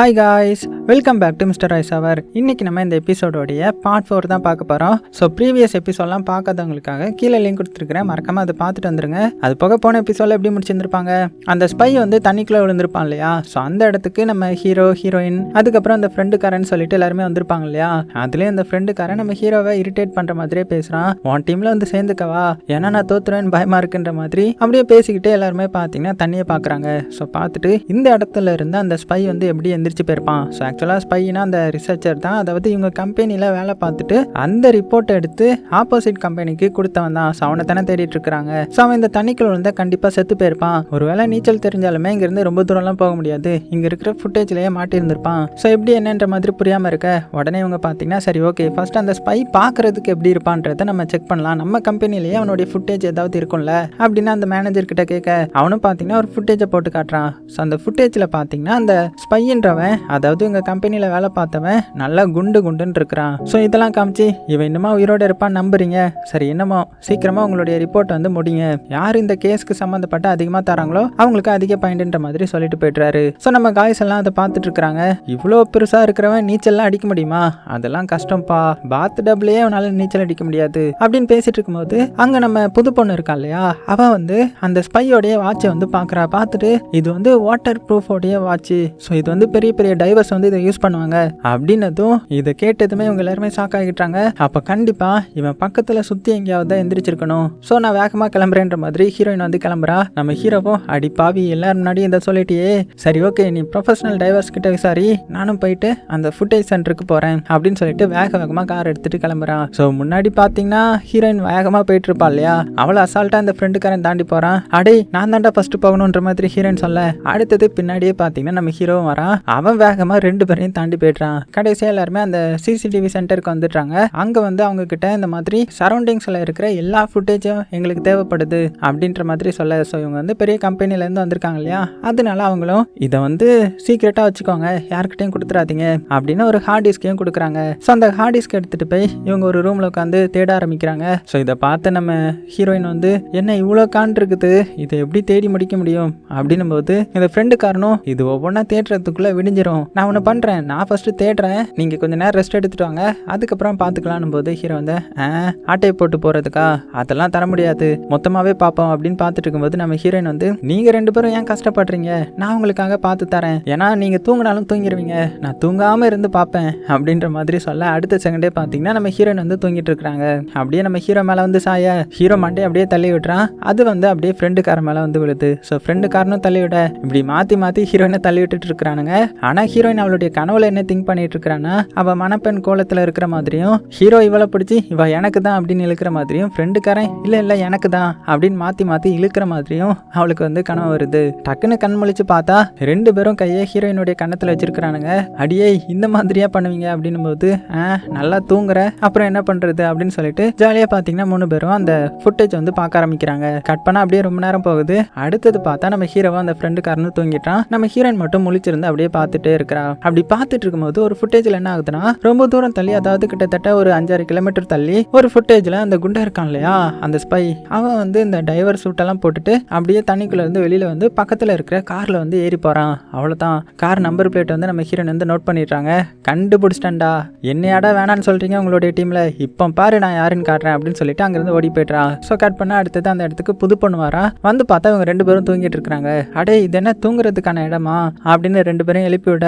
Hi guys welcome back to mister ice அவர் இன்னைக்கு நம்ம இந்த எபிசோடோடைய பார்ட் ஃபோர் தான் பார்க்க போகிறோம் ஸோ ப்ரீவியஸ் எபிசோட்லாம் பார்க்காதவங்களுக்காக கீழே லிங்க் கொடுத்துருக்கிறேன். மறக்காம அதை பார்த்துட்டு வந்துருங்க. அது போக போன எபிசோடில் எப்படி முடிச்சிருந்திருப்பாங்க? அந்த ஸ்பை வந்து தண்ணிக்குள்ளே விழுந்திருப்பான் இல்லையா? ஸோ அந்த இடத்துக்கு நம்ம ஹீரோ ஹீரோயின் அதுக்கப்புறம் அந்த ஃப்ரெண்டுக்காரன்னு சொல்லிட்டு எல்லாருமே வந்திருப்பாங்க இல்லையா? அதுலேயே அந்த ஃப்ரெண்டுக்காரன் நம்ம ஹீரோவை இரிட்டேட் பண்ணுற மாதிரியே பேசுகிறான் உன் டீமில் வந்து சேர்ந்துக்கவா? ஏன்னா நான் தோத்துருவேன் பயமாக இருக்குன்ற மாதிரி அப்படியே பேசிக்கிட்டே எல்லாருமே பார்த்தீங்கன்னா தண்ணியை பார்க்குறாங்க. ஸோ பார்த்துட்டு இந்த இடத்துல இருந்து அந்த ஸ்பை வந்து எப்படி எந்திரிச்சு போயிருப்பான்? ஸோ ஆக்சுவலாக ஸ்பைனா அந்த ரிசர்ச்சர் தான். அதாவது இவங்க கம்பெனியில் வேலை பார்த்துட்டு அந்த ரிப்போர்ட்டை எடுத்து ஆப்போசிட் கம்பெனிக்கு கொடுத்தவன் தான். ஸோ அவனை தானே தேடிட்டு இருக்கிறாங்க. ஸோ அவன் இந்த தண்ணிக்குள்ள இருந்தால் கண்டிப்பாக செத்து போயிருப்பான். ஒருவேளை நீச்சல் தெரிஞ்சாலுமே இங்கேருந்து ரொம்ப தூரம்லாம் போக முடியாது. இங்கே இருக்கிற ஃபுட்டேஜ்லேயே மாட்டியிருந்திருப்பான். ஸோ எப்படி என்னன்ற மாதிரி புரியாமல் இருக்க உடனே இவங்க பார்த்தீங்கன்னா சரி ஓகே ஃபர்ஸ்ட் அந்த ஸ்பை பார்க்கறதுக்கு எப்படி இருப்பான்றதை நம்ம செக் பண்ணலாம். நம்ம கம்பெனிலேயே அவனுடைய ஃபுட்டேஜ் ஏதாவது இருக்கும்ல அப்படின்னு அந்த மேனேஜர் கிட்ட கேட்க அவனும் பார்த்தீங்கன்னா ஒரு ஃபுட்டேஜை போட்டு காட்டுறான். ஸோ அந்த ஃபுட்டேஜில் பார்த்தீங்கன்னா அந்த ஸ்பைன்றவன் அதாவது இங்கே கம்பெனியில் வேலை பார்த்தவன் நல்லா குண்டு குண்டுன்னு இருக்கிறான். ஸோ இதெல்லாம் காமிச்சு இவன் இன்னுமா உயிரோட இருப்பான்னு நம்புறீங்க. சரி என்னமோ சீக்கிரமாக உங்களுடைய ரிப்போர்ட் வந்து முடிங்க. யார் இந்த கேஸ்க்கு சம்மந்தப்பட்ட அதிகமாக தராங்களோ அவங்களுக்கு அதிக பாயிண்ட்ன்ற மாதிரி சொல்லிட்டு போயிட்டுறாரு ஸோ நம்ம காய்ஸ் எல்லாம் அதை பார்த்துட்டு இருக்கிறாங்க. இவ்வளோ பெருசாக இருக்கிறவன் நீச்சல்லாம் அடிக்க முடியுமா? அதெல்லாம் கஷ்டம்ப்பா பாத் டப்லயே அவனால் நீச்சல் அடிக்க முடியாது. அப்படின்னு பேசிட்டு இருக்கும்போது அங்கே நம்ம புது பொண்ணு இருக்கா இல்லையா? அவன் வந்து அந்த ஸ்பையோடைய வாட்சை வந்து பார்க்குறா. பார்த்துட்டு இது வந்து வாட்டர் ப்ரூஃபோடைய வாட்ச் ஸோ இது வந்து பெரிய பெரிய டைவர்ஸ் வந்து இதை யூஸ் பண்ணுவாங்க. அப்படின்னதும் இதை கேட்டதுமே இவங்க எல்லாருமே ஷாக் ஆகிட்டாங்க. அப்போ கண்டிப்பாக இவன் பக்கத்தில் சுற்றி எங்கேயாவது எந்திரிச்சிருக்கணும். ஸோ நான் வேகமாக கிளம்புறேன்ற மாதிரி ஹீரோயின் வந்து கிளம்புறா. நம்ம ஹீரோவும் அடி பாவி எல்லாரும் முன்னாடி இதை சொல்லிட்டியே. சரி ஓகே நீ ப்ரொஃபஷனல் டைவர்ஸ் கிட்ட விசாரி. நானும் போயிட்டு அந்த ஃபுட்டேஜ் சென்டருக்கு போகிறேன் அப்படின்னு சொல்லிட்டு வேக வேகமாக கார் எடுத்துட்டு கிளம்புறான் ஸோ முன்னாடி பார்த்தீங்கன்னா ஹீரோயின் வேகமாக போயிட்டு இருப்பா இல்லையா அவ்வளோ அசால்ட்டாக அந்த ஃப்ரெண்டுக்காரன் தாண்டி போகிறான் அடே நான் தாண்டா ஃபர்ஸ்ட் போகணுன்ற மாதிரி ஹீரோயின் சொல்ல. அடுத்தது பின்னாடியே பார்த்தீங்கன்னா நம்ம ஹீரோவும் வரான். அவன் வேகமாக ரெண்டு பேரையும் தாண்டி போயிடுறான் கடைசியாக எல்லாருமே அந்த சிசிடிவி சென்டருக்கு வந்துடுறாங்க. அங்கே வந்து அவங்க கிட்ட இந்த மாதிரி சரௌண்டிங்ஸில் இருக்கிற எல்லா ஃபுட்டேஜும் எங்களுக்கு தேவைப்படுது அப்படின்ற மாதிரி சொல்ல ஸோ இவங்க வந்து பெரிய கம்பெனிலேருந்து வந்திருக்காங்க இல்லையா? அதனால அவங்களும் இதை வந்து சீக்ரெட்டாக வச்சுக்கோங்க. யாருக்கிட்டையும் கொடுத்துறாதீங்க அப்படின்னு ஒரு ஹார்ட் டிஸ்கையும் கொடுக்குறாங்க. ஸோ அந்த ஹார்ட் டிஸ்க் எடுத்துகிட்டு போய் இவங்க ஒரு ரூமில் உட்காந்து தேட ஆரம்பிக்கிறாங்க. ஸோ இதை பார்த்து நம்ம ஹீரோயின் வந்து என்ன இவ்வளோ கான் இருக்குது? இதை எப்படி தேடி முடிக்க முடியும்? அப்படின்னும் போது இந்த ஃப்ரெண்டுக்காரனும் இது ஒவ்வொன்றா தேடுறதுக்குள்ளே விடிஞ்சிரும். நான் உன்னை பண்ணுறேன் நான் ஃபஸ்ட்டு தேடுறேன். நீங்கள் கொஞ்ச நேரம் ரெஸ்ட் எடுத்துட்டு வாங்க. அதுக்கப்புறம் பார்த்துக்கலான்னும் போது ஹீரோ வந்து ஆ ஆட்டையை போட்டு போகிறதுக்கா அதெல்லாம் தர முடியாது. மொத்தமாகவே பார்ப்போம் அப்படின்னு பார்த்துட்டு இருக்கும்போது நம்ம ஹீரோயின் வந்து நீங்கள் ரெண்டு பேரும் ஏன் கஷ்டப்படுறீங்க? நான் உங்களுக்காக பார்த்து தரேன். ஏன்னா நீங்கள் தூங்கினாலும் தூங்கிடுவீங்க நான் தூங்காமல் இருந்து பார்ப்பேன் அப்படின்ற மாதிரி சொல்ல அடுத்த செகண்டே பார்த்தீங்கன்னா நம்ம ஹீரோயின் வந்து தூங்கிட்டு இருக்காங்க அப்படியே நம்ம ஹீரோ மேலே வந்து சாய ஹீரோ மண்டே அப்படியே தள்ளி விட்டுறான். அது வந்து அப்படியே ஃப்ரெண்டுக்காரன் மேலே வந்து விழுது. ஸோ ஃப்ரெண்டுக்காரனும் தள்ளி விட இப்படி மாற்றி மாற்றி ஹீரோயினை தள்ளி விட்டுட்டு இருக்கிறானுங்க. ஆனால் ஹீரோயின் அவளுடைய கனவுல என்ன திங்க் பண்ணிட்டு இருக்கிறான்னா அவள் மணப்பெண் கோலத்தில் இருக்கிற மாதிரியும் ஹீரோ இவளை பிடிச்சி இவ எனக்கு தான் அப்படின்னு இழுக்கிற மாதிரியும் ஃப்ரெண்டுக்காரன் இல்லை இல்லை எனக்கு தான் அப்படின்னு மாற்றி மாற்றி இழுக்கிற மாதிரியும் அவளுக்கு வந்து கனவு வருது. டக்குன்னு கண் முழிச்சு பார்த்தா ரெண்டு பேரும் கையை ஹீரோயினுடைய கன்னத்தில் வச்சிருக்கிறானுங்க. அடியே இந்த மாதிரியா பண்ணுவீங்க? அப்படின்னும் போது ஆ நல்லா தூங்குற அப்புறம் என்ன பண்ணுறது அப்படின்னு சொல்லிட்டு ஜாலியாக பார்த்தீங்கன்னா மூணு பேரும் அந்த ஃபுட்டேஜ் வந்து பார்க்க ஆரம்பிக்கிறாங்க. கட் பண்ணால் அப்படியே ரொம்ப நேரம் போகுது. அடுத்தது பார்த்தா நம்ம ஹீரோவை அந்த ஃப்ரெண்டுக்காரனு தூங்கிட்டான். நம்ம ஹீரோயின் மட்டும் முழிச்சிருந்து அப்படியே பார்த்துட்டே இருக்கிறா. அப்படி பார்த்துட்டு இருக்கும்போது ஒரு ஃபுட்டேஜில் என்ன ஆகுதுன்னா ரொம்ப தூரம் தள்ளி அதாவது கிட்டத்தட்ட ஒரு அஞ்சாறு கிலோமீட்டர் தள்ளி ஒரு ஃபுட்டேஜில் அந்த குண்டா இருக்கான் இல்லையா? அந்த ஸ்பை அவன் வந்து இந்த டைவர் சூட்டெல்லாம் போட்டுட்டு அப்படியே தண்ணிக்குள்ளே இருந்து வெளியில் வந்து பக்கத்தில் இருக்கிற காரில் வந்து ஏறி போகிறான் அவ்வளோதான் கார் நம்பர் பிளேட் வந்து நம்ம ஹீரோன் வந்து நோட் பண்ணிடுறாங்க. கண்டுபிடிச்சிட்டேன்டா. என்னையாடா வேணான்னு சொல்கிறீங்க உங்களுடைய டீமில் இப்போ பாரு நான் யாருன்னு காட்டுறேன் அப்படின்னு சொல்லிட்டு அங்கேருந்து ஓடி போய்ட்றான் ஸோ கட் பண்ண அடுத்தது அந்த இடத்துக்கு புது பொண்ணு வரா. வந்து பார்த்தா இவங்க ரெண்டு பேரும் தூங்கிட்டு இருக்கிறாங்க. அடே இது என்ன தூங்குறதுக்கான இடமா? அப்படின்னு ரெண்டு பேரும் எழுப்பி விட.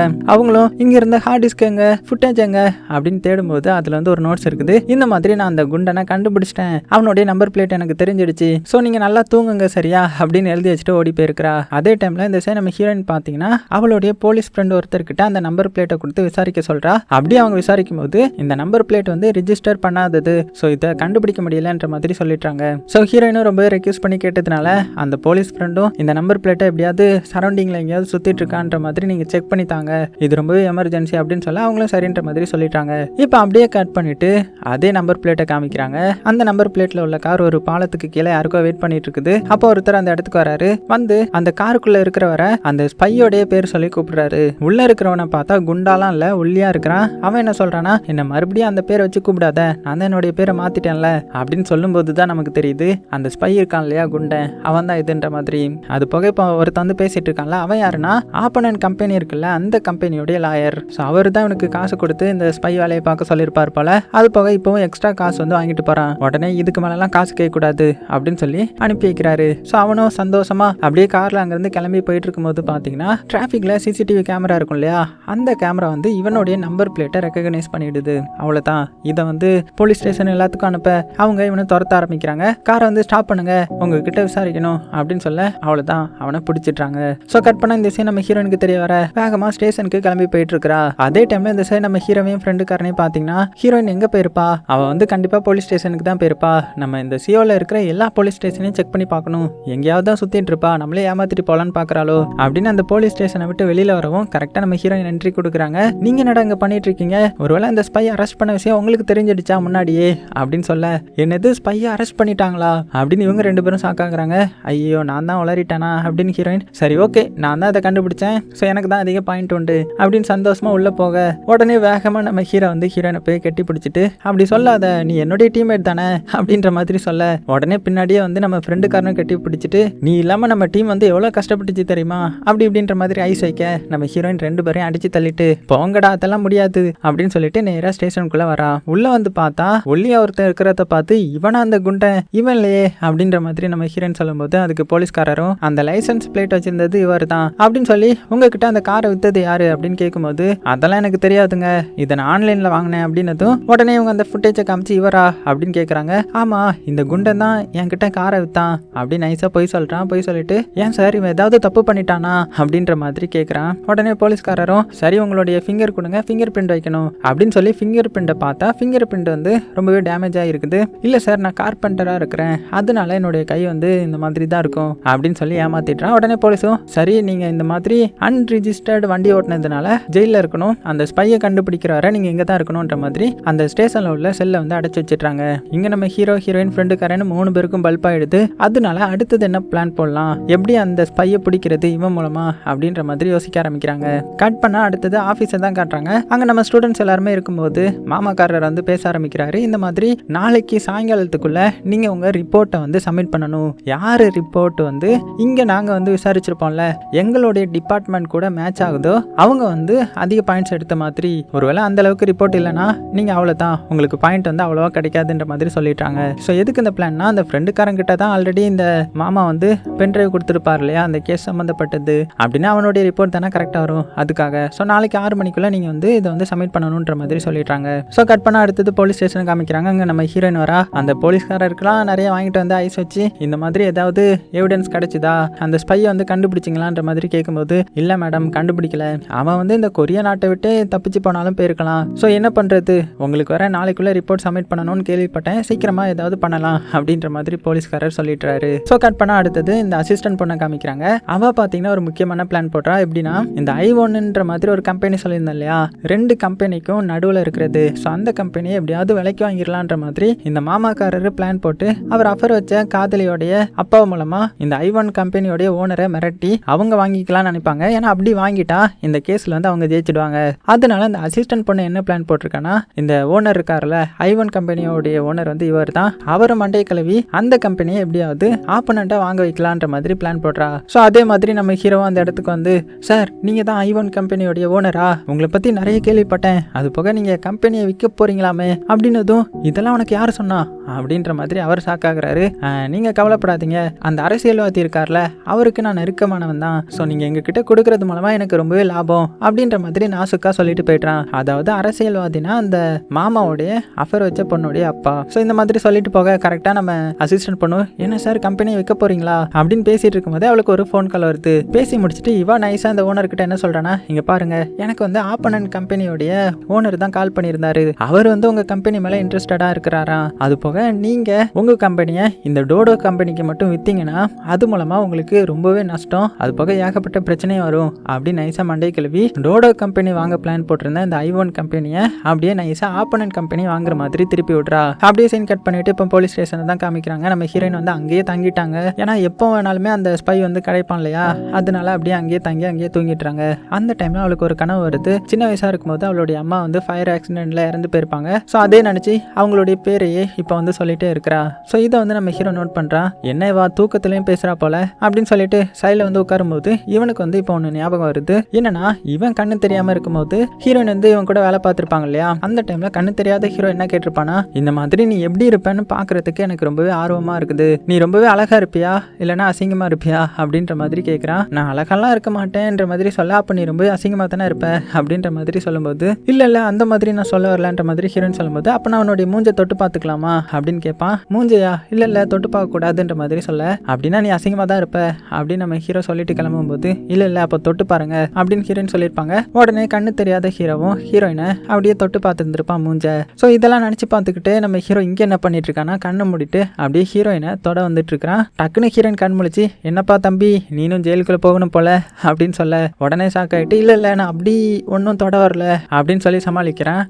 அவங்களும் இங்க இருந்த ஹார்ட் டிஸ்க் எங்க ஃபுட்டேஜ் எங்க? அப்படின்னு தேடும்போது அதுல வந்து ஒரு நோட்ஸ் இருக்குது. இந்த மாதிரி நான் அந்த குண்டனை கண்டுபிடிச்சிட்டேன். அவனுடைய நம்பர் பிளேட் எனக்கு தெரிஞ்சிடுச்சு. ஸோ நீங்க நல்லா தூங்குங்க சரியா? அப்படின்னு எழுதி வச்சுட்டு ஓடி போயிருக்கிறா. அதே டைம்ல இந்த சைடு நம்ம ஹீரோயின் பார்த்தீங்கன்னா அவளுடைய போலீஸ் ஃப்ரெண்ட் ஒருத்தர்கிட்ட அந்த நம்பர் பிளேட்டை கொடுத்து விசாரிக்க சொல்றா. அப்படியே அவங்க விசாரிக்கும் போது இந்த நம்பர் பிளேட் வந்து ரிஜிஸ்டர் பண்ணாதது. ஸோ இதை கண்டுபிடிக்க முடியலன்ற மாதிரி சொல்லிட்டாங்க ஸோ ஹீரோயினும் ரொம்ப ரெக்யூஸ் பண்ணி கேட்டதுனால அந்த போலீஸ் ஃப்ரெண்டும் இந்த நம்பர் பிளேட்டை எப்படியாவது சரௌண்டிங்கில் எங்கேயாவது சுற்றிட்டு இருக்கான்ற மாதிரி நீங்கள் செக் பண்ணி தாங்க. இது ரொம்பவே எமர்ஜென்சி அப்படின்னு சொல்ல அவங்களும் சரின்ற மாதிரி சொல்லிட்டாங்க. இப்போ அப்படியே கட் பண்ணிட்டு அதே நம்பர் பிளேட்டை காமிக்கிறாங்க. அந்த நம்பர் பிளேட்ல உள்ள கார் ஒரு பாலத்துக்கு கீழே யாருக்கோ வெயிட் பண்ணிட்டு இருக்குது. அப்போ ஒருத்தர் அந்த இடத்துக்கு வராரு. வந்து அந்த காருக்குள்ள இருக்கிறவரை அந்த ஸ்பையோடைய பேர் சொல்லி கூப்பிடுறாரு. உள்ள இருக்கிறவனை பார்த்தா குண்டாலாம் இல்ல ஒல்லியா இருக்கிறான். அவன் என்ன சொல்றானா என்ன மறுபடியும் அந்த பேரை வச்சு கூப்பிடாத. நான் தான் என்னுடைய பேரை மாத்திட்டேன்ல. அப்படின்னு சொல்லும்போது தான் நமக்கு தெரியுது அந்த ஸ்பை இருக்கான் இல்லையா குண்டன். அவன் தான் இதுன்ற மாதிரி. அது போக இப்போ ஒருத்தன் வந்து பேசிட்டு இருக்கான்ல அவன் யாருன்னா ஆப்பனன் கம்பெனி இருக்குல்ல அந்த கம்பெனியோட பெரிய லாயர். ஸோ அவர் தான் இவனுக்கு காசு கொடுத்து இந்த ஸ்பை வேலையை பார்க்க சொல்லியிருப்பார் போல. அது போக இப்போவும் எக்ஸ்ட்ரா காசு வந்து வாங்கிட்டு போகிறான் உடனே இதுக்கு மேலெல்லாம் காசு கேட்கக்கூடாது அப்படின்னு சொல்லி அனுப்பி வைக்கிறாரு. ஸோ அவனும் சந்தோஷமா அப்படியே காரில் அங்கேருந்து கிளம்பி போயிட்டு இருக்கும்போது பார்த்தீங்கன்னா டிராஃபிக்கில் சிசிடிவி கேமரா இருக்கும் இல்லையா? அந்த கேமரா வந்து இவனுடைய நம்பர் பிளேட்டை ரெக்கக்னைஸ் பண்ணிடுது. அவ்வளோதான் இதை வந்து போலீஸ் ஸ்டேஷன் எல்லாத்துக்கும் அனுப்ப. அவங்க இவனை துரத்த ஆரம்பிக்கிறாங்க. காரை வந்து ஸ்டாப் பண்ணுங்க. உங்ககிட்ட விசாரிக்கணும் அப்படின்னு சொல்ல அவ்வளோதான் அவனை பிடிச்சிட்றாங்க. ஸோ கட் பண்ண இந்த சைன் நம்ம ஹீரோனுக்கு தெரிய வர. வேகமாக ஸ்டேஷனுக்கு கிளம்பி போயிட்டு இருக்கா அதே டைம்ல இந்த சைடு நம்ம ஹீரோவையும் ஃப்ரெண்டுக்காரனையும் பார்த்தீங்கன்னா ஹீரோயின் எங்கே போயிருப்பா? அவள் வந்து கண்டிப்பாக போலீஸ் ஸ்டேஷனுக்கு தான் போயிருப்பா. நம்ம இந்த சியோல இருக்கிற எல்லா போலீஸ் ஸ்டேஷனையும் செக் பண்ணி பார்க்கணும். எங்கேயாவது தான் சுத்திட்டு இருப்பா. நம்மளே ஏமாத்திட்டு போலான்னு பார்க்குறாளோ அப்படின்னு அந்த போலீஸ் ஸ்டேஷனை விட்டு வெளியில் வரவும் கரெக்டாக நம்ம ஹீரோயின் என்ட்ரி கொடுக்குறாங்க. நீங்கள் என்னடா இங்கே பண்ணிட்டு இருக்கீங்க ஒருவேளை அந்த ஸ்பை அரெஸ்ட் பண்ண விஷயம் உங்களுக்கு தெரிஞ்சிடுச்சா முன்னாடியே? அப்படின்னு சொல்ல என்னது ஸ்பையை அரெஸ்ட் பண்ணிட்டாங்களா? அப்படின்னு இவங்க ரெண்டு பேரும் சாக்காங்கிறாங்க. ஐயோ நான் தான் உளறிட்டேனா? அப்படின்னு ஹீரோயின் சரி ஓகே நான் தான் அதை கண்டுபிடிச்சேன். ஸோ எனக்கு தான் அதிக பாயிண்ட் உண்டு. அப்படின்னு சந்தோஷமா உள்ளே போக உடனே வேகமாக நம்ம ஹீரோ வந்து ஹீரோயினை போய் கட்டி பிடிச்சிட்டு அப்படி சொல்லாத நீ என்னுடைய டீம்மேட் தானே? அப்படின்ற மாதிரி சொல்ல உடனே பின்னாடியே வந்து நம்ம ஃப்ரெண்டுக்காரனை கட்டி பிடிச்சிட்டு நீ இல்லாமல் நம்ம டீம் வந்து எவ்வளோ கஷ்டப்பட்டுச்சு தெரியுமா? அப்படி இப்படின்ற மாதிரி ஐஸ் வைக்க நம்ம ஹீரோயின் ரெண்டு பேரையும் அடிச்சு தள்ளிட்டு போங்கடா அதெல்லாம் முடியாது அப்படின்னு சொல்லிட்டு நேராக ஸ்டேஷனுக்குள்ள வரா. உள்ள வந்து பார்த்தா ஒல்லியா ஒருத்தன் இருக்கிறத பார்த்து இவனா அந்த குண்டன் இவன் இல்லையே அப்படின்ற மாதிரி நம்ம ஹீரோயின் சொல்லும்போது அதுக்கு போலீஸ்காரரும் அந்த லைசன்ஸ் பிளேட் வச்சிருந்தது இவர் தான் அப்படின்னு சொல்லி உங்ககிட்ட அந்த காரை வித்தது யாரு? அப்படின்னு கேட்கும்போது அதெல்லாம் எனக்கு தெரியாதுங்க. இதை நான் ஆன்லைனில் வாங்கினேன் அப்படின்னதும் உடனே இவங்க அந்த ஃபுட்டேஜை காமிச்சு இவரா? அப்படின்னு கேட்குறாங்க ஆமாம் இந்த குண்டன் தான் என்கிட்ட காரை விற்றான் அப்படின்னு நைஸாக போய் சொல்கிறான் போய் சொல்லிட்டு ஏன் சார் இவன் ஏதாவது தப்பு பண்ணிட்டானா? அப்படின்ற மாதிரி கேட்குறான் உடனே போலீஸ்காரரும் சரி உங்களுடைய ஃபிங்கர் கொடுங்க. ஃபிங்கர் பிரிண்ட் வைக்கணும். அப்படின்னு சொல்லி ஃபிங்கர் பிரிண்ட்டை பார்த்தா ஃபிங்கர் பிரிண்ட் வந்து ரொம்பவே டேமேஜ் ஆகிருக்குது இல்லை சார் நான் கார்பெண்டராக இருக்கிறேன். அதனால என்னுடைய கை வந்து இந்த மாதிரி தான் இருக்கும். அப்படின்னு சொல்லி ஏமாத்திடுறான். உடனே போலீஸும் சரி நீங்கள் இந்த மாதிரி அன்ரிஜிஸ்டர்டு வண்டி ஓட்டினதுனால ஜெயிலில் இருக்கணும். அந்த ஸ்பையை கண்டுபிடிக்கிற நீங்கள் இங்கே தான் இருக்கணுன்ற மாதிரி அந்த ஸ்டேஷனில் உள்ள செல்லை வந்து அடைச்சி வச்சிட்றாங்க. இங்கே நம்ம ஹீரோ ஹீரோயின் ஃப்ரெண்டுக்காரன்னு மூணு பேருக்கும் பல்ப் ஆயிடுது அதனால அடுத்தது என்ன பிளான் போடலாம்? எப்படி அந்த ஸ்பையை பிடிக்கிறது இவன் மூலமா? அப்படின்ற மாதிரி யோசிக்க ஆரம்பிக்கிறாங்க. கட் பண்ணால் அடுத்தது ஆஃபீஸை தான் காட்டுறாங்க. அங்கே நம்ம ஸ்டூடெண்ட்ஸ் எல்லாருமே இருக்கும்போது மாமாக்காரர் வந்து பேச ஆரம்பிக்கிறாரு. இந்த மாதிரி நாளைக்கு சாயங்காலத்துக்குள்ள நீங்கள் உங்கள் ரிப்போர்ட்டை வந்து சப்மிட் பண்ணணும். யார் ரிப்போர்ட் வந்து இங்கே நாங்கள் வந்து விசாரிச்சிருப்போம்ல எங்களுடைய டிபார்ட்மெண்ட் கூட மேட்ச் ஆகுதோ அவங்க வந்து அதிக பாயிண்ட்ஸ் எடுத்த மாதிரி ஒருவேளை அந்த அளவுக்கு ரிப்போர்ட் இல்லைன்னா நீங்கள் அவ்வளோதான் உங்களுக்கு பாயிண்ட் வந்து அவ்வளோவா கிடைக்காதுன்ற மாதிரி சொல்லிட்டாங்க. ஸோ எதுக்கு இந்த பிளான்னா அந்த ஃப்ரெண்டுக்காரங்கிட்ட தான் ஆல்ரெடி இந்த மாமா வந்து பென்ட்ரைவ் கொடுத்துருப்பார் இல்லையா? அந்த கேஸ் சம்மந்தப்பட்டது அப்படின்னா அவனுடைய ரிப்போர்ட் தானே கரெக்டாக வரும். அதுக்காக. ஸோ நாளைக்கு ஆறு மணிக்குள்ளே நீங்கள் வந்து இதை வந்து சப்மிட் பண்ணணுன்ற மாதிரி சொல்லிட்டாங்க. ஸோ கட் பண்ண அடுத்தது போலீஸ் ஸ்டேஷன் காமிக்கிறாங்க. அங்கே நம்ம ஹீரோயின் வரா. அந்த போலீஸ்காரருக்குலாம் நிறைய வாங்கிட்டு வந்து ஐஸ் வச்சு இந்த மாதிரி ஏதாவது எவிடன்ஸ் கிடைச்சுதா? அந்த ஸ்பையை வந்து கண்டுபிடிச்சிங்களான்ற மாதிரி கேட்கும்போது இல்லை மேடம் கண்டுபிடிக்கல. அவன் வந்து இந்த கொரிய நாட்டை விட்டு தப்பிச்சு போனாலும் போயிருக்கலாம். ஸோ என்ன பண்ணுறது உங்களுக்கு வர நாளைக்குள்ளே ரிப்போர்ட் சப்மிட் பண்ணணும்னு கேள்விப்பட்டேன். சீக்கிரமாக ஏதாவது பண்ணலாம் அப்படின்ற மாதிரி போலீஸ்காரர் சொல்லிட்டுறாரு ஸோ கட் பண்ணால் அடுத்தது இந்த அசிஸ்டன்ட் பொண்ணை காமிக்கிறாங்க. அவள் பார்த்தீங்கன்னா ஒரு முக்கியமான பிளான் போடுறா. எப்படின்னா இந்த ஐ ஒன்னுன்ற மாதிரி ஒரு கம்பெனி சொல்லியிருந்தேன் இல்லையா? ரெண்டு கம்பெனிக்கும் நடுவில் இருக்கிறது. ஸோ அந்த கம்பெனியை எப்படியாவது விலைக்கு வாங்கிடலான்ற மாதிரி இந்த மாமாக்காரர் பிளான் போட்டு அவர் அஃபர் வச்ச காதலியோடைய அப்பா மூலமாக இந்த ஐ ஒன் கம்பெனியோடைய ஓனரை மிரட்டி அவங்க வாங்கிக்கலாம்னு நினைப்பாங்க. ஏன்னா அப்படி வாங்கிட்டா இந்த கேஸில் வந்து அவங்க ஜெயிச்சிடுவாங்க. அதனால அந்த அசிஸ்டன்ட் பொண்ணு என்ன பிளான் போட்டிருக்கான்னா இந்த ஓனர் இருக்கார்ல ஐ ஒன் கம்பெனியோடைய ஓனர் வந்து இவர் தான் அவரை மண்டைய கழுவி அந்த கம்பெனியை எப்படியாவது ஆப்பனண்ட்டாக வாங்க வைக்கலான்ற மாதிரி பிளான் போடுறா. ஸோ அதே மாதிரி நம்ம ஹீரோவும் அந்த இடத்துக்கு வந்து சார் நீங்கள் தான் ஐ ஒன் கம்பெனியோடைய ஓனரா உங்களை பற்றி நிறைய கேள்விப்பட்டேன். அது போக நீங்கள் கம்பெனியை விற்க போறீங்களாமே? அப்படின்னதும் இதெல்லாம் உனக்கு யார் சொன்னா? அப்படின்ற மாதிரி அவர் ஷாக்காகிறாரு நீங்கள் கவலைப்படாதீங்க. அந்த அரசியல்வாதி இருக்கார்ல அவருக்கு நான் நெருக்கமானவன் தான். ஸோ நீங்கள் எங்ககிட்ட கொடுக்கறது மூலமாக எனக்கு ரொம்பவே லாபம். அப்படின்ற மாதிரி நாசுக்கா சொல்லிட்டு போயிட்டான் அதாவது அரசியல்வாதினா அந்த மாமாவுடைய அஃபர் வச்ச பொண்ணுடைய அப்பா. ஸோ இந்த மாதிரி சொல்லிட்டு போக கரெக்டாக நம்ம அசிஸ்டன்ட் பண்ணும் என்ன சார் கம்பெனி வைக்க போறீங்களா? அப்படின்னு பேசிட்டு இருக்கும்போது அவளுக்கு ஒரு ஃபோன் கால் வருது. பேசி முடிச்சுட்டு இவா நைஸாக அந்த ஓனர்கிட்ட என்ன சொல்றானா இங்க பாருங்க எனக்கு வந்து ஆப்பனன் கம்பெனியோடைய ஓனர் தான் கால் பண்ணியிருந்தாரு. அவர் வந்து உங்க கம்பெனி மேல இன்ட்ரெஸ்டடா இருக்கிறாராம் அது போக நீங்க உங்க கம்பெனியை இந்த டோடோ கம்பெனிக்கு மட்டும் வித்தீங்கன்னா அது மூலமா உங்களுக்கு ரொம்பவே நஷ்டம் அது போக ஏகப்பட்ட பிரச்சனையும் வரும் அப்படி நைசா மண்டை கிளவி டோடோ கம்பெனி வாங்க பிளான் போட்டிருந்தேன். இந்த ஐ ஒன் கம்பெனியை அப்படியே நைஸாக ஆப்பனன் கம்பெனி வாங்குற மாதிரி திருப்பி விட்றா. அப்படியே சீன் கட் பண்ணிட்டு இப்போ போலீஸ் ஸ்டேஷனில் தான் காமிக்கிறாங்க. நம்ம ஹீரோயின் வந்து அங்கேயே தங்கிட்டாங்க. ஏன்னா எப்போ வேணாலுமே அந்த ஸ்பை வந்து கிடைப்பான் இல்லையா? அதனால அப்படியே அங்கேயே தங்கி அங்கேயே தூங்கிட்டுறாங்க அந்த டைம்ல அவளுக்கு ஒரு கனவு வருது. சின்ன வயசாக இருக்கும்போது அவளுடைய அம்மா வந்து ஃபயர் ஆக்சிடென்ட்ல இறந்து போயிருப்பாங்க. ஸோ அதே நினச்சி அவங்களுடைய பேரையே இப்போ வந்து சொல்லிட்டே இருக்கிறா. ஸோ இதை வந்து நம்ம ஹீரோ நோட் பண்ணுறா என்ன வா தூக்கத்துலேயும் பேசுகிறா போல? அப்படின்னு சொல்லிட்டு சைடில் வந்து உட்காரும்போது இவனுக்கு வந்து இப்போ ஒன்று ஞாபகம் வருது. என்னன்னா இவன் கண்ணு தெரியாம இருக்கும்போது ஹீரோயின் வந்து இவன் கூட வேலை பார்த்துருப்பாங்க இல்லையா? அந்த டைம்ல கண்ணு தெரியாத ஹீரோ என்ன கேட்டிருப்பானா? இந்த மாதிரி நீ எப்படி இருப்பேன்னு பாக்குறதுக்கு எனக்கு ரொம்பவே ஆர்வமா இருக்குது. நீ ரொம்பவே அழகா இருப்பியா? இல்லைன்னா அசிங்கமா இருப்பியா? அப்படின்ற மாதிரி கேட்குறான் நான் அழகெல்லாம் இருக்க மாட்டேன்ற மாதிரி சொல்ல அப்போ நீ ரொம்பவே அசிங்கமா தானே இருப்ப? அப்படின்ற மாதிரி சொல்லும்போது இல்ல இல்ல அந்த மாதிரி நான் சொல்ல வரலன்ற மாதிரி ஹீரோயின் சொல்லும்போது அப்போ நான் அவனுடைய மூஞ்சை தொட்டு பார்த்துக்கலாமா? அப்படின்னு கேட்பான். மூஞ்சையா? இல்ல இல்ல தொட்டு பார்க்க கூடாதுன்ற மாதிரி சொல்ல. அப்படின்னா நீ அசிங்கமா தான் இருப்ப. அப்படின்னு நம்ம ஹீரோ சொல்லிட்டு கிளம்பும்போது இல்ல இல்ல அப்போ தொட்டு பாருங்க. அப்படின்னு ஹீரோயின் சொல்லியிருப்பாங்க. உடனே கண்ணு தெரியாத ஹீரோவும் ஹீரோயினை அப்படியே தொட்டு பார்த்துருந்துருப்பான் மூஞ்ச. ஸோ இதெல்லாம் நினச்சி பார்த்துக்கிட்டு நம்ம ஹீரோ இங்கே என்ன பண்ணிட்டு இருக்கான்னா கண்ணை மூடிட்டு அப்படியே ஹீரோயினை தொட வந்துட்டு இருக்கிறான் டக்குன்னு ஹீரோயின் கண் முழிச்சு என்னப்பா தம்பி நீனும் ஜெயிலுக்குள்ள போகணும் போல அப்படின்னு சொல்ல. உடனே ஷாக் ஆகிட்டு இல்லை இல்லை நான் அப்படி ஒன்றும் தொட வரல அப்படின்னு சொல்லி சமாளிக்கிறேன்.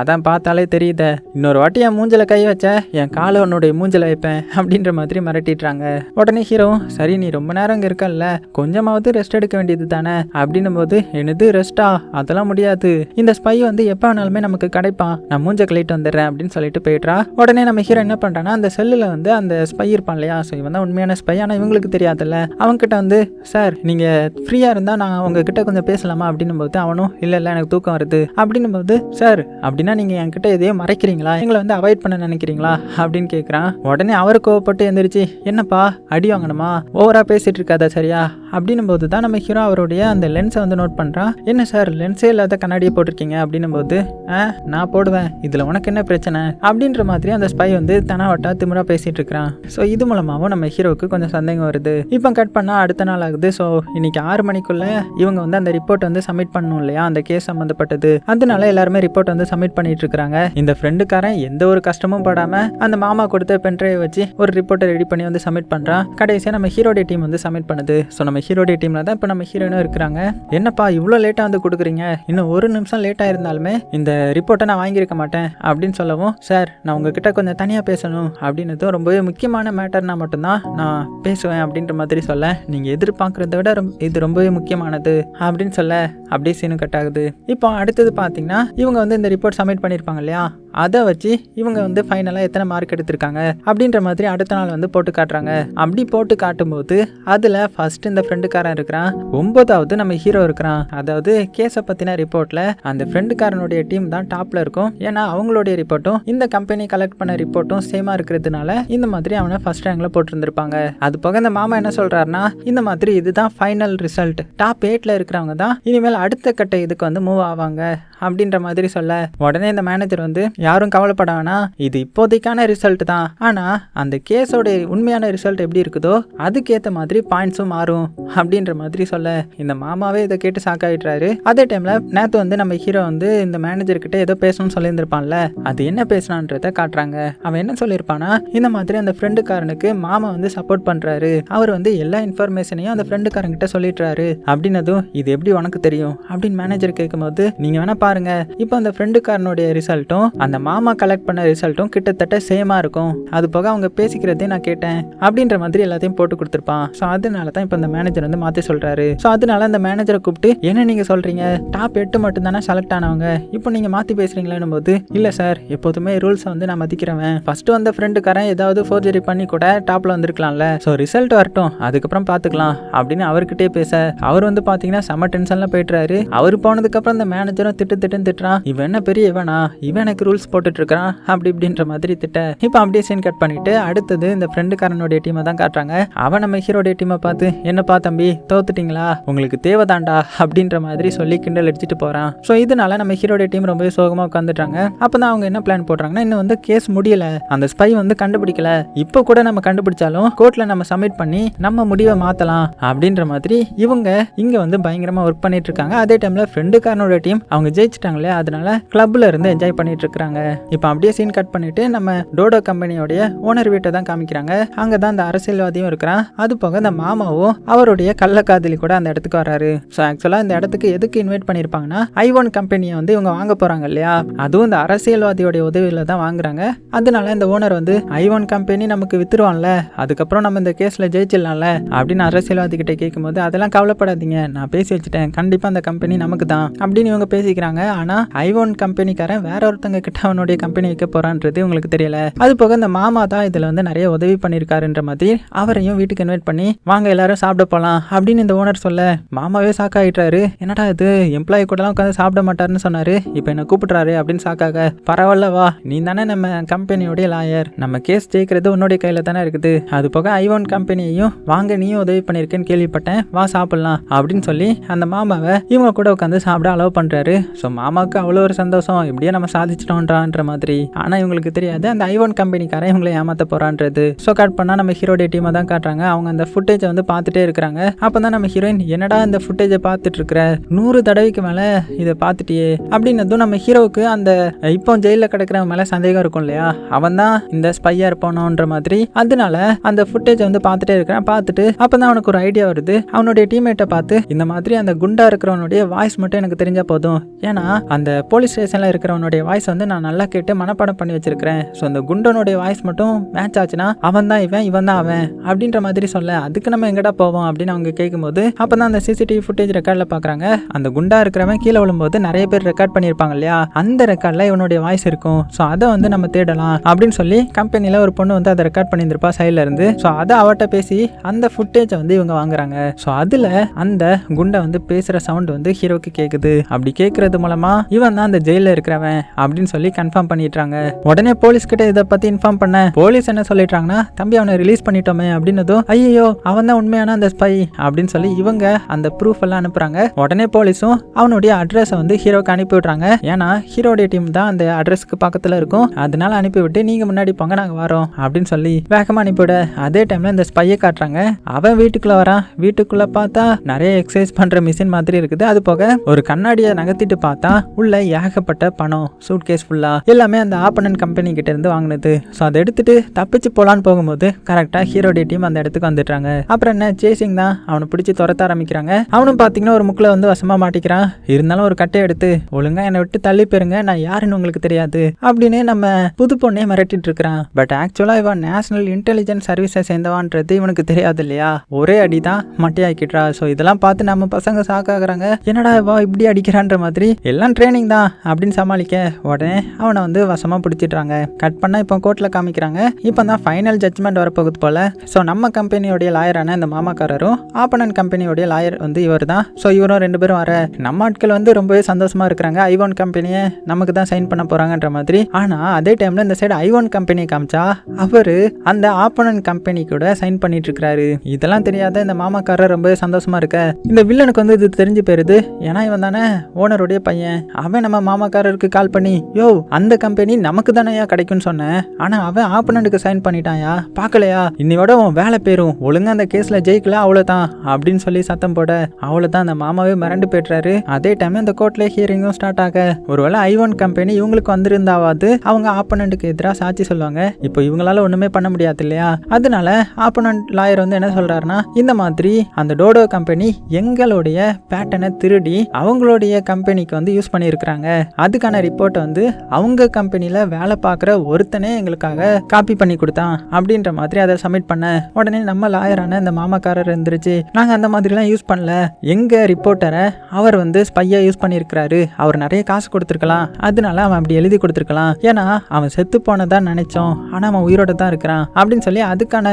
அதான் பார்த்தாலே தெரியுத. இன்னொரு வாட்டி என் மூஞ்சில கை வச்ச என் காலை உன்னுடைய மூஞ்சில வைப்பேன் அப்படின்ற மாதிரி மிரட்டிடுறாங்க. உடனே ஹீரோ சரி நீ ரொம்ப நேரம் இங்கே இருக்கல கொஞ்சமாவது ரெஸ்ட் எடுக்க வேண்டியது தானே அப்படின்னும் போது என்னது ரெஸ்டா அதெல்லாம் முடியாது. இந்த ஸ்பை வந்து எப்போ வேணாலுமே நமக்கு கிடைப்பான் நான் மூஞ்ச கிளைட்டு வந்துடுறேன் அப்படின்னு சொல்லிட்டு போயிட்டா உடனே நம்ம ஹீரோ என்ன பண்ணுறான்னா அந்த செல்லில் வந்து அந்த ஸ்பை இருப்பான் இல்லையா? ஸோ இவன் தான் உண்மையான ஸ்பை ஆனால் இவங்களுக்கு தெரியாதுல்ல. அவன்கிட்ட வந்து சார் நீங்கள் ஃப்ரீயாக இருந்தால் நான் உங்ககிட்ட கொஞ்சம் பேசலாமா? அப்படின்னும் போது அவனும் இல்லை இல்லை எனக்கு தூக்கம் வருது. அப்படின்னும் போது சார் அப்படின்னா நீங்கள் என்கிட்ட எதையோ மறைக்கிறீங்களா? எங்களை வந்து அவாய்ட் பண்ண நினைக்கிறீங்களா? அப்படின்னு கேட்குறான் உடனே அவர் கோவப்பட்டு எந்திரிச்சு என்னப்பா? அடி வாங்கணுமா? ஓவராக பேசிகிட்டு இருக்காதா சரியா? அப்படின்னும் போது தான் நம்ம ஹீரோ அவருடைய அந்த லென்ஸை வந்து நோட் பண்ணுறான் என்ன சார் லென்ஸே இல்லாத கண்ணாடியை போட்டிருக்கீங்க? அப்படின்னும் போது ஆ நான் போடுவேன். இதில் உனக்கு என்ன பிரச்சனை? அப்படின்ற மாதிரி அந்த ஸ்பை வந்து தனாவட்டா திமுறா பேசிகிட்டு இருக்கிறான் ஸோ இது மூலமாகவும் நம்ம ஹீரோவுக்கு கொஞ்சம் சந்தேகம் வருது. இப்போ கட் பண்ணால் அடுத்த நாள் ஆகுது. ஸோ இன்னைக்கு ஆறு மணிக்குள்ளே இவங்க வந்து அந்த ரிப்போர்ட் வந்து சப்மிட் பண்ணணும் இல்லையா? அந்த கேஸ் சம்மந்தப்பட்டது அதனால எல்லாருமே ரிப்போர்ட் வந்து சப்மிட் பண்ணிட்டு இருக்காங்க இந்த ஃப்ரெண்டுக்காரன் எந்த ஒரு கஷ்டமும் படாமல் அந்த மாமா கொடுத்த பென்ட்ரைவ் வச்சு ஒரு ரிப்போர்ட்டை ரெடி பண்ணி வந்து சப்மிட் பண்ணுறான் கடைசியாக நம்ம ஹீரோடைய டீம் வந்து சப்மிட் பண்ணுது. ஸோ நம்ம ஹீரோடைய டீமில் தான் இப்போ நம்ம ஹீரோயினும் இருக்கிறாங்க. என்னப்பா இவ்வளோ லேட்டாக வந்து கொடுக்குறீங்க? இன்னும் ஒரு நிமிஷம் லேட்டாக இருந்தாலுமே இந்த ரிப்போர்ட்டை நான் வாங்கியிருக்க மாட்டேன் அப்படின்னு சொல்லவும் சார் நான் உங்ககிட்ட கொஞ்சம் தனியாக பேசணும் அப்படின்னதும் ரொம்பவே முக்கியமான மேட்டர்னா மட்டும்தான் நான் பேசுவேன் அப்படின்ற மாதிரி சொல்ல நீங்கள் எதிர்பார்க்குறத விட இது ரொம்பவே முக்கியமானது அப்படின்னு சொல்ல அப்படியே சீனு கட் ஆகுது. இப்போ அடுத்தது பார்த்தீங்கன்னா இவங்க வந்து இந்த ரிப்போர்ட் சப்மிட் பண்ணியிருப்பாங்க இல்லையா? அதை வச்சு இவங்க வந்து ஃபைனலாக எத்தனை மார்க் எடுத்திருக்காங்க அப்படின்ற மாதிரி அடுத்த நாள் வந்து போட்டு காட்டுறாங்க. அப்படி போட்டு காட்டும்போது அதில் ஃபர்ஸ்ட் இந்த ஃப்ரெண்டுக்காரன் இருக்கிறான். ஒன்பதாவது நம்ம ஹீரோ இருக்கிறான். அதாவது கேஸை பற்றின ரிப்போர்ட்டில் அந்த ஃப்ரெண்டுக்காரனுடைய டீம் தான் டாப்பில் இருக்கும். ஏன்னா அவங்களுடைய ரிப்போர்ட்டும் இந்த கம்பெனி கலெக்ட் பண்ண ரிப்போர்ட்டும் சேமாக இருக்கிறதுனால இந்த மாதிரி அவனை ஃபர்ஸ்ட் ரேங்கில் போட்டிருந்திருப்பாங்க. அது போக இந்த மாமா என்ன சொல்கிறாருன்னா இந்த மாதிரி இதுதான் ஃபைனல் ரிசல்ட் டாப் எயிட்டில் இருக்கிறவங்க தான் இனிமேல் அடுத்த கட்ட இதுக்கு வந்து மூவ் ஆவாங்க. அப்படின்ற மாதிரி சொல்ல. உடனே இந்த மேனேஜர் வந்து யாரும் கவலைப்பட வேணாம். இது இப்போதைக்கான ரிசல்ட் தான். ஆனால் அந்த கேஸோட உண்மையான ரிசல்ட் எப்படி இருக்குதோ அதுக்கேற்ற மாதிரி பாயிண்ட்ஸும் மாறும் அப்படின்ற மாதிரி சொல்ல. இந்த மாமாவே இதை கேட்டு சாக்காயிடுறாரு அதே டைம்ல நேத்து வந்து நம்ம ஹீரோ வந்து இந்த மேனேஜர் கிட்ட ஏதோ பேசணும்னு சொல்லியிருந்திருப்பான்ல. அது என்ன பேசினான்றத காட்டுறாங்க. அவன் என்ன சொல்லியிருப்பானா இந்த மாதிரி அந்த ஃப்ரெண்டுக்காரனுக்கு மாமா வந்து சப்போர்ட் பண்றாரு. அவர் வந்து எல்லா இன்ஃபர்மேஷனையும் அந்த ஃப்ரெண்டுக்காரங்கிட்ட சொல்லிடுறாரு. அப்படின்னதும் இது எப்படி உனக்கு தெரியும்? அப்படின்னு மேனேஜர் கேட்கும்போது நீங்க வேணா பாருங்க. இப்போ அந்த ஃப்ரெண்டுக்காரனுடைய ரிசல்ட்டும் அந்த மாமா கலெக்ட் பண்ண ரிசல்ட்டும் கிட்டத்தட்ட சேமா இருக்கும். அது போக அவங்க பேசிக்கிறதே நான் கேட்டேன். அப்படின்ற மாதிரி எல்லாத்தையும் போட்டு கொடுத்துருப்பான். ஸோ அதனால தான் இப்போ இந்த மேனேஜர் வந்து மாற்றி சொல்றாரு. ஸோ அதனால அந்த மேனேஜரை கூப்பிட்டு என்ன நீங்க சொல்றீங்க? டாப் எட்டு மட்டும் தானே செலக்ட் ஆனவங்க. இப்போ நீங்க மாற்றி பேசுறீங்களேனும் போது இல்லை சார் எப்போதுமே ரூல்ஸை வந்து நான் மதிக்கிறவன். ஃபர்ஸ்ட் வந்த ஃப்ரெண்டுக்காரன் ஏதாவது ஃபோர்ஜரி பண்ணி கூட டாப்ல வந்திருக்கலாம்ல. ஸோ ரிசல்ட் வரட்டும். அதுக்கப்புறம் பார்த்துக்கலாம் அப்படின்னு அவர்கிட்டே பேச அவர் வந்து பார்த்தீங்கன்னா செம டென்ஷன்ல போயிட்டுறாரு. அவர் போனதுக்கப்புறம் இந்த மேனேஜரும் திட்டு திட்டுன்னு திட்டுறான். இவன் என்ன பெரிய இவனா? இவன் எனக்கு ரூல்ஸ் போட்டுட்டு இருக்கிறான் அப்படி இப்படின்ற மாதிரி திட்ட. இப்போ அப்படியே சீன் கட் பண்ணிட்டு அடுத்தது இந்த ஃப்ரெண்டுக்காரனுடைய டீமை தான் காட்டுறாங்க. அவன் நம்ம ஹீரோடைய டீமை பார்த்து என்னப்பா தம்பி தோத்துட்டீங்களா? உங்களுக்கு தேவைதாண்டா அப்படின்ற மாதிரி சொல்லி கிண்டல் அடிச்சுட்டு போறான். ஸோ இதனால நம்ம ஹீரோடைய டீம் ரொம்பவே சோகமா உட்காந்துட்டாங்க அப்போ தான் அவங்க என்ன பிளான் போடுறாங்கன்னா இன்னும் வந்து கேஸ் முடியல. அந்த ஸ்பை வந்து கண்டுபிடிக்கல. இப்போ கூட நம்ம கண்டுபிடிச்சாலும் கோர்ட்ல நம்ம சப்மிட் பண்ணி நம்ம முடிவை மாத்தலாம் அப்படின்ற மாதிரி இவங்க இங்க வந்து பயங்கரமா ஒர்க் பண்ணிட்டு இருக்காங்க. அதே டைம்ல ஃப்ரெண்டுக்காரனோட டீம் அவங்க ஜெயிச்சிட்டாங்களே அதனால கிளப்ல இருந்து என்ஜாய் பண்ணிட்டு இருக்காங்க இப்போ அப்படியே சீன் கட் பண்ணிட்டு நம்ம டோடோ கம்பெனியோடைய ஓனர் வீட்டை தான் காமிக்கிறாங்க. அங்கே தான் அந்த அரசியல்வாதியும் இருக்கிறான். அது போக இந்த மாமாவும் அவருடைய கள்ளக்காதலி கூட அந்த இடத்துக்கு வராரு ஸோ ஆக்சுவலாக இந்த இடத்துக்கு எதுக்கு இன்வைட் பண்ணியிருப்பாங்கன்னா ஐவோன் கம்பெனியை வந்து இவங்க வாங்க போறாங்க இல்லையா? அதுவும் இந்த அரசியல்வாதியோடைய உதவியில தான் வாங்குறாங்க. அதனால இந்த ஓனர் வந்து ஐவோன் கம்பெனி நமக்கு வித்துருவான்ல அதுக்கப்புறம் நம்ம இந்த கேஸ்ல ஜெயிச்சிடலாம்ல அப்படின்னு அரசியல்வாதி கிட்ட கேட்கும்போது அதெல்லாம் கவலைப்படாதீங்க நான் பேசி வச்சுட்டேன். கண்டிப்பா அந்த கம்பெனி நமக்கு தான் அப்படின்னு இவங்க பேசிக்கிறாங்க. ஆனால் ஐவோன் கம்பெனிக்காரன் வேற ஒருத்தங்க கிட்ட அவனுடைய கம்பெனி வைக்க போகிறான்றது உங்களுக்கு தெரியல. அது போக இந்த மாமா தான் இதில் வந்து நிறைய உதவி பண்ணியிருக்காருன்ற மாதிரி அவரையும் வீட்டுக்கு இன்வைட் பண்ணி வாங்க எல்லாரும் சாப்பிட போகலாம் அப்படின்னு இந்த ஓனர் சொல்ல மாமாவே சாக்காயிட்டாரு. என்னடா இது? எம்ப்ளாயி கூடலாம் உட்காந்து சாப்பிட மாட்டாருன்னு சொன்னாரு. இப்போ என்ன கூப்பிட்றாரு? அப்படின்னு சாக்காக பரவாயில்ல வா. நீ தானே நம்ம கம்பெனியோடைய லாயர் நம்ம கேஸ் ஜெயிக்கிறது உன்னுடைய கையில் தானே இருக்குது. அது போக ஐவோன் கம்பெனியையும் வாங்க நீயும் உதவி பண்ணியிருக்கேன்னு கேள்விப்பட்டேன். வா சாப்பிட்லாம். அப்படின்னு சொல்லி அந்த மாமாவை இவங்க கூட உட்காந்து சாப்பிட அலோவ் பண்ணுறாரு ஸோ மாமாவுக்கு அவ்வளோ ஒரு சந்தோஷம். இப்படியே நம்ம சாதிச்சிட்டோன்றான்ற மாதிரி. ஆனால் இவங்களுக்கு தெரியாது. அந்த ஐவோன் கம்பெனிக்காரன் இவங்களை ஏமாற்ற போகிறான்றது ஸோ கட் பண்ணால் நம்ம ஹீரோடைய டீமை தான் காட்டுறாங்க. அவங்க அந்த ஃபுட்டேஜை வந்து பார்த்துட்டே இருக்கிறாங்க. அப்போ தான் நம்ம ஹீரோயின் என்னடா இந்த ஃபுட்டேஜை பார்த்துட்டு இருக்கிற நூறு தடவைக்கு மேலே இதை பார்த்துட்டியே. அப்படின்னதும் நம்ம ஹீரோவுக்கு அந்த இப்போ ஜெயிலில் கிடக்கிறவன் மேலே சந்தேகம் இருக்கும் இல்லையா? அவன் தான் இந்த ஸ்பையாக இருப்பானோன்ற மாதிரி. அதனால அந்த ஃபுட்டேஜை வந்து பார்த்துட்டே இருக்கிறான். பார்த்துட்டு அப்போ தான் அவனுக்கு ஒரு ஐடியா வருது. அவனுடைய டீம்மேட்டை பார்த்து இந்த மாதிரி அந்த குண்டா இருக்கிறவனுடைய வாய்ஸ் மட்டும் எனக்கு தெரிஞ்சா போதும். ஏன்னா அந்த போலீஸ் ஸ்டேஷனில் இருக்கிறவனுடைய வாய்ஸ் வந்து நான் நல்லா கேட்டு மனப்பாடம் பண்ணி வச்சிருக்கிறேன். ஸோ அந்த குண்டனுடைய வாய்ஸ் மட்டும் மேட்ச் ஆச்சுன்னா அவன் தான் இவன் இவன் தான் அவன் அப்படின்ற மாதிரி சொல்ல அதுக்கு நம்ம எங்கடா போவோம் அப்படின்னு அவங்க கேட்கும்போது அப்போ தான் அந்த சிசிடிவி ஃபுட்டேஜ் ரெக்கார்டில் பார்க்குறாங்க அந்த குண்டா இருக்கிறவன் கீழே விழும்போது நிறைய பேர் ரெக்கார்ட் பண்ணியிருப்பாங்க இல்லையா? அந்த ரெக்கார்டில் இவனுடைய வாய்ஸ் இருக்கும். ஸோ அதை வந்து நம்ம தேடலாம் அப்படின்னு சொல்லி கம்பெனியில் ஒரு பொண்ணு வந்து அதை ரெக்கார்ட் பண்ணியிருந்திருப்பா சைடில் இருந்து. ஸோ அதை அவட்ட பேசி அந்த ஃபுட்டேஜை வந்து இவங்க வாங்குறாங்க. ஸோ அதில் அந்த குண்டை வந்து பேசுகிற சவுண்ட் வந்து ஹீரோக்கு கேட்குது அப்படி கேட்கறது மூலமா இவன் தான் அந்த ஜெயிலில் இருக்கிறவன் அப்படின்னு சொல்லி கன்ஃபார்ம் பண்ணிடுறாங்க. உடனே போலீஸ் கிட்ட இதை பற்றி இன்ஃபார்ம் பண்ண. போலீஸ் என்ன சொல்லிட்டாங்கன்னா தம்பி அவனை ரிலீஸ் பண்ணிட்டோமே அப்படின்னதும் ஐயோ அவன் தான் உண்மையான அந்த ஸ்பை அப்படின்னு சொல்லி இவங்க அந்த ப்ரூஃப் எல்லாம் அனுப்புறாங்க. உடனே போலீஸும் அவனுடைய அட்ரஸை வந்து ஹீரோக்கு அனுப்பி விட்றாங்க. ஏன்னா ஹீரோடைய டீம் தான் அந்த அட்ரஸ்க்கு பக்கத்தில் இருக்கும். அதனால அனுப்பிவிட்டு நீங்கள் முன்னாடி போங்க நாங்கள் வரோம் அப்படின்னு சொல்லி வேகமாக அனுப்பிவிட அதே டைமில் இந்த ஸ்பையை காட்டுறாங்க. அவன் வீட்டுக்குள்ளே வரான். வீட்டுக்குள்ளே பார்த்தா நிறைய எக்ஸசைஸ் பண்ணுற மிஷின் மாதிரி இருக்குது. அது போக ஒரு கண்ணாடியை நகர்த்திட்டு பார்த்தா உள்ள ஏகப்பட்ட பணம் சூட் கேஸ் ஃபுல்லாக எல்லாமே அந்த ஆப்பனன் கம்பெனி கிட்ட இருந்து வாங்கினது. ஸோ அதை எடுத்துட்டு தப்பிச்சு போலான்னு போகும்போது கரெக்டாக ஹீரோடைய டீம் அந்த இடத்துக்கு வந்துடுறாங்க. அப்புறம் என்ன சேசிங் தான். அவனை பிடிச்சி துரத்த ஆரம்பிக்கிறாங்க. அவனும் பார்த்தீங்கன்னா ஒரு முக்கில் வந்து வசமாக மாட்டிக்கிறான். இருந்தாலும் ஒரு கட்டையை எடுத்து ஒழுங்கா என்னை விட்டு தள்ளி போயிருங்க நான் யாருன்னு உங்களுக்கு தெரியாது. அப்படின்னு நம்ம புது பொண்ணே மிரட்டிட்டு இருக்கிறான். பட் ஆக்சுவலாக இவன் நேஷனல் இன்டெலிஜென்ஸ் சர்வீஸை சேர்ந்தவான்றது இவனுக்கு தெரியாது இல்லையா? ஒரே அடி தான் மட்டையாக்கிட்டா ஸோ இதெல்லாம் பார்த்து நம்ம பசங்க சாக்காகிறாங்க என்னடா இவா இப்படி அடிக்கிறான்ற மாதிரி எல்லாம் ட்ரைனிங் தான் அப்படின்னு சமாளிக்க உடனே அவனை வந்து வசமாக பிடிச்சிடுறாங்க. கட் பண்ணால் இப்போ கோர்ட்டில் காமிக்கிறாங்க. இப்போ தான் ஃபைனல் ஜட்ஜ்மெண்ட் வரப்போகுது போல். ஸோ நம்ம கம்பெனியோடைய லாயரான இந்த மாமாக்காரரும் ஆப்பனன் கம்பெனியோடைய லாயர் வந்து இவர் தான். ஸோ இவரும் ரெண்டு பேரும் வர. நம்ம ஆட்கள் வந்து ரொம்பவே சந்தோஷமாக இருக்கிறாங்க. ஐவோன் கம்பெனியை நமக்கு தான் சைன் பண்ண போகிறாங்கன்ற மாதிரி. ஆனால் அதே டைமில் இந்த சைடு ஐவோன் கம்பெனியை காமிச்சா அவர் அந்த ஆப்பனன் கம்பெனி கூட சைன் பண்ணிட்டு இருக்கிறாரு. இதெல்லாம் தெரியாத இந்த மாமாக்காரர் ரொம்பவே சந்தோஷமாக இருக்க. இந்த வில்லனுக்கு வந்து இது தெரிஞ்சு போயிருது. ஏன்னா இவன் தானே ஓனருடைய பையன். அவன் நம்ம மாமாக்காரருக்கு கால் பண்ணி யோ அந்த கம்பெனி நமக்கு தானேயா கிடைக்கும்னு சொன்னேன் ஆனா அவன் ஆப்பனண்ட்டுக்கு சைன் பண்ணிட்டாயா? பார்க்கலையா? இன்னையோட உன் வேலை பேரும் ஒழுங்கா அந்த கேஸ்ல ஜெயிக்கல அவ்வளவுதான். அப்படின்னு சொல்லி சத்தம் போட அவ்வளவுதான் அந்த மாமாவே மிரண்டு போயிட்டாரு அதே டைம் அந்த கோர்ட்ல ஹியரிங்கும் ஸ்டார்ட் ஆக ஒருவேளை ஐஒன் கம்பெனி இவங்களுக்கு வந்திருந்தாவது அவங்க ஆப்பனண்ட்டுக்கு எதிராக சாட்சி சொல்லுவாங்க. இப்போ இவங்களால ஒண்ணுமே பண்ண முடியாது இல்லையா? அதனால ஆப்பனண்ட் லாயர் வந்து என்ன சொல்றாருன்னா இந்த மாதிரி அந்த டோடோ கம்பெனி எங்களுடைய பேட்டனை திருடி அவங்களுடைய கம்பெனிக்கு வந்து யூஸ் பண்ணியிருக்கிறாங்க. அதுக்கான ரிப்போர்ட்டை வந்து அவங்க கம்பெனியில் வேலை பார்க்குற ஒருத்தனே எங்களுக்காக காப்பி பண்ணி கொடுத்தான் அப்படின்ற மாதிரி அதை சப்மிட் பண்ண உடனே நம்ம லாயரான இந்த மாமாக்காரர் இருந்துருச்சு. நாங்கள் அந்த மாதிரிலாம் யூஸ் பண்ணல. எங்கள் ரிப்போர்ட்டரை அவர் வந்து ஸ்பையாக யூஸ் பண்ணியிருக்கிறாரு. அவர் நிறைய காசு கொடுத்துருக்கலாம். அதனால அவன் அப்படி எழுதி கொடுத்துருக்கலாம். ஏன்னா அவன் செத்து போனதான் நினைச்சோம். ஆனால் அவன் உயிரோட தான் இருக்கிறான் அப்படின்னு சொல்லி அதுக்கான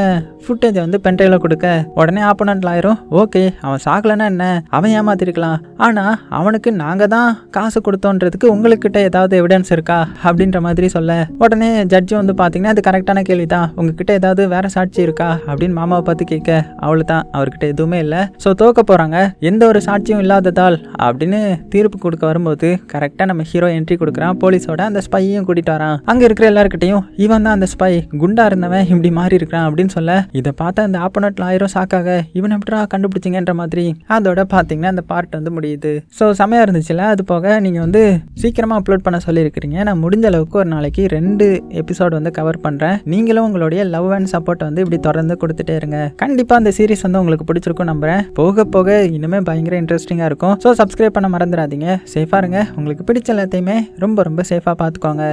ஃபுட்டேஜை வந்து பென்ட்ரைவில் கொடுக்க உடனே ஆப்போனண்ட் லாயரும் ஓகே அவன் சாகலைன்னா என்ன? அவன் ஏமாத்திருக்கலாம். ஆனால் அவனுக்கு நாங்கள் தான் காசு கொடுத்தோன்றதுக்கு உங்கள்கிட்ட ஏதாவது எவிடன்ஸ் இருக்கா? அப்படின்ற மாதிரி சொல்ல. உடனே ஜட்ஜி வந்து பார்த்தீங்கன்னா அது கரெக்டான கேள்வி தான் உங்ககிட்ட ஏதாவது வேற சாட்சி இருக்கா? அப்படின்னு மாமாவை பார்த்து கேட்க அவளு தான் அவர்கிட்ட எதுவுமே இல்லை. ஸோ தோக்க போகிறாங்க எந்த ஒரு சாட்சியும் இல்லாததால் அப்படின்னு தீர்ப்பு கொடுக்க வரும்போது கரெக்டாக நம்ம ஹீரோ என்ட்ரி கொடுக்குறான். போலீஸோட அந்த ஸ்பையும் கூட்டிட்டு வரான். அங்கே இருக்கிற எல்லாருக்கிட்டையும் இவன் தான் அந்த ஸ்பை குண்டா இருந்தவன். இப்படி மாறி இருக்கிறான். அப்படின்னு சொல்ல இதை பார்த்தா அந்த ஆப்போனட் லாயரும் சாக்காக இவன் எப்படா கண்டுபிடிச்சிங்கன்ற மாதிரி. அதோட பார்த்தீங்கன்னா அந்த பார்ட் வந்து முடியுது. ஸோ செமையாக இருந்துச்சுல அது போக நீங்கள் வந்து சீக்கிரமாக அப்லோட் பண்ண சொல்லியிருக்கிறீங்க. நான் முடிஞ்ச அளவுக்கு ஒரு நாளைக்கு ரெண்டு எபிசோடு வந்து கவர் பண்ணுறேன் நீங்களும் உங்களுடைய லவ் அண்ட் சப்போர்ட் வந்து இப்படி தொடர்ந்து கொடுத்துட்டே இருங்க. கண்டிப்பாக அந்த சீரிஸ் வந்து உங்களுக்கு பிடிச்சிருக்கும் நம்புறேன். போக போக இனிமேல் பயங்கர இன்ட்ரெஸ்டிங்காக இருக்கும். ஸோ சப்ஸ்கிரைப் பண்ண மறந்துடாதீங்க. சேஃபாக இருங்க. உங்களுக்கு பிடிச்ச எல்லாத்தையுமே ரொம்ப ரொம்ப சேஃபாக பார்த்துக்கோங்க.